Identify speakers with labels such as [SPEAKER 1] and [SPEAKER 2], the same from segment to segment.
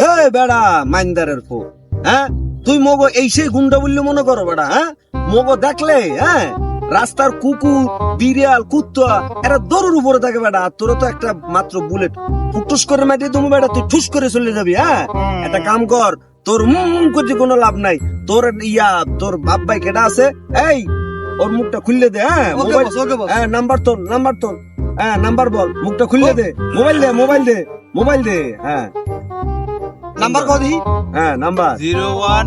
[SPEAKER 1] এ বেড়া মাইন্দারের ফো হ্যাঁ? তুই মগো এই সেই গুন্ডা বললে মনে করো বেড়া হ্যাঁ? মগো দেখলে হ্যাঁ? রাস্তার কুকুর বিড়াল কুত্তা এরা দৌড়ের উপরে থাকে বেড়া আর তোরা তো একটা মাত্র বুলেট। ফুটুস করে তুমি বেড়া তুই ঠুস করে চলে যাবি হ্যাঁ? একটা কাম কর তোর মুম করতে কোনো লাভ নাই। তোর ইয়া তোর বাপ ভাই কেটা আছে? এই ওর মুখটা খুললে দে হ্যাঁ? হ্যাঁ নাম্বার তোর নাম্বার তোর। হ্যাঁ নাম্বার বল মুখটা খুললে দে মোবাইল দে মোবাইল দে মোবাইল দে হ্যাঁ।
[SPEAKER 2] নাম্বার কত
[SPEAKER 1] হ্যাঁ নাম্বার
[SPEAKER 3] জিরো ওয়ান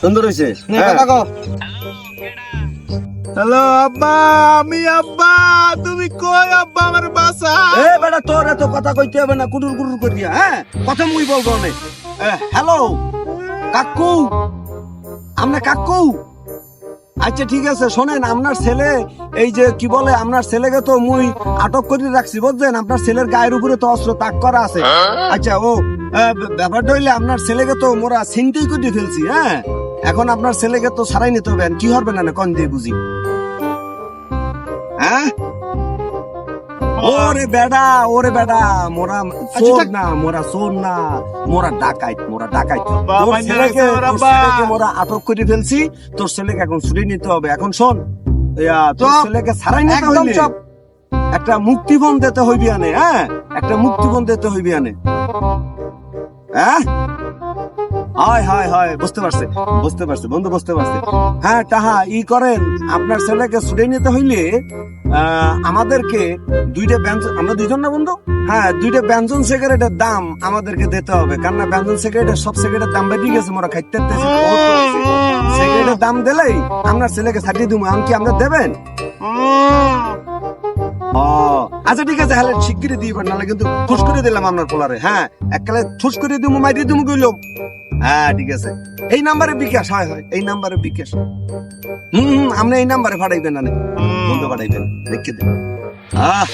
[SPEAKER 1] সুন্দর হয়েছে
[SPEAKER 2] নে কথা কও।
[SPEAKER 3] হ্যালো আব্বা আমি আব্বা তুমি কই আব্বা আমার বাসা?
[SPEAKER 1] এ বেটা তোর এত কথা কইতে হবে না কুটুর কুটুর করিয়া হ্যাঁ? কথা মুই বলব না। হ্যালো কাকু আমরা কাকু। আচ্ছা ঠিক আছে শোনেন আপনার ছেলে এই যে কি বলে আপনার ছেলেকে তো মুই আটক করে রাখছি বুঝছেন? আপনার ছেলের গায়ের উপরে তো অস্ত্র তাক করা আছে। আচ্ছা ও ব্যাপারটা হইলে আপনার ছেলেকে তো মোরা চিন্তাই করে ফেলছি হ্যাঁ? এখন আপনার ছেলেকে তো সারাই নিতে হবে কি হবে না না কন দিয়ে বুঝি? হ্যাঁ? ওরে বেডা ওরে বেডা মোরা সোর না মোরা সোর না মোরা ডাকাইত মোরা ডাকাইত। তোর ছেলেকে তোর ছেলেকে মোরা আটক করে ফেলছি তোর ছেলেকে এখন ছুটি নিতে হবে। এখন শোন তোর ছেলেকে ছাড়াই নিতে হইলে একটা মুক্তিপণ দিতে হইবি আনে হ্যাঁ? একটা মুক্তিপণ দিতে হইবি আনে। হ্যাঁ? হয় হয় হয় বুঝতে পারছে বুঝতে পারছে বন্ধু বুঝতে পারছে। হ্যাঁ তাহা ই করেন আপনার ছেলেকে ছুটে নিতে হইলে আমাদেরকে দুইটা ব্যঞ্জন আমরা দুইজন না বন্ধু? হ্যাঁ দুইটা ব্যঞ্জন সিগারেটের দাম আমাদেরকে দিতে হবে। কারণ না ব্যঞ্জন সিগারেটের সব সিগারেটের দাম বেড়ে গেছে, মোরা খাইতে সিগারেটের দাম দিলেই আপনার ছেলেকে ছাটিয়ে দিব কি আমরা দেবেন? ও আচ্ছা ঠিক আছে, হলে শিগগিরই দিবেন, নাহলে কিন্তু ঠুস করে দিলাম আপনার পোলারে। হ্যাঁ এককালে ঠুস করে দিব মাইরি দিব হ্যাঁ ঠিক আছে। এই নাম্বারে বিকাশ হয় হয় এই নাম্বারে বিকাশ। হুম হুম আপনি এই নাম্বারে পাঠাইবেন না বন্ধু পাঠাইবেন দেখে দেবেন। আহ!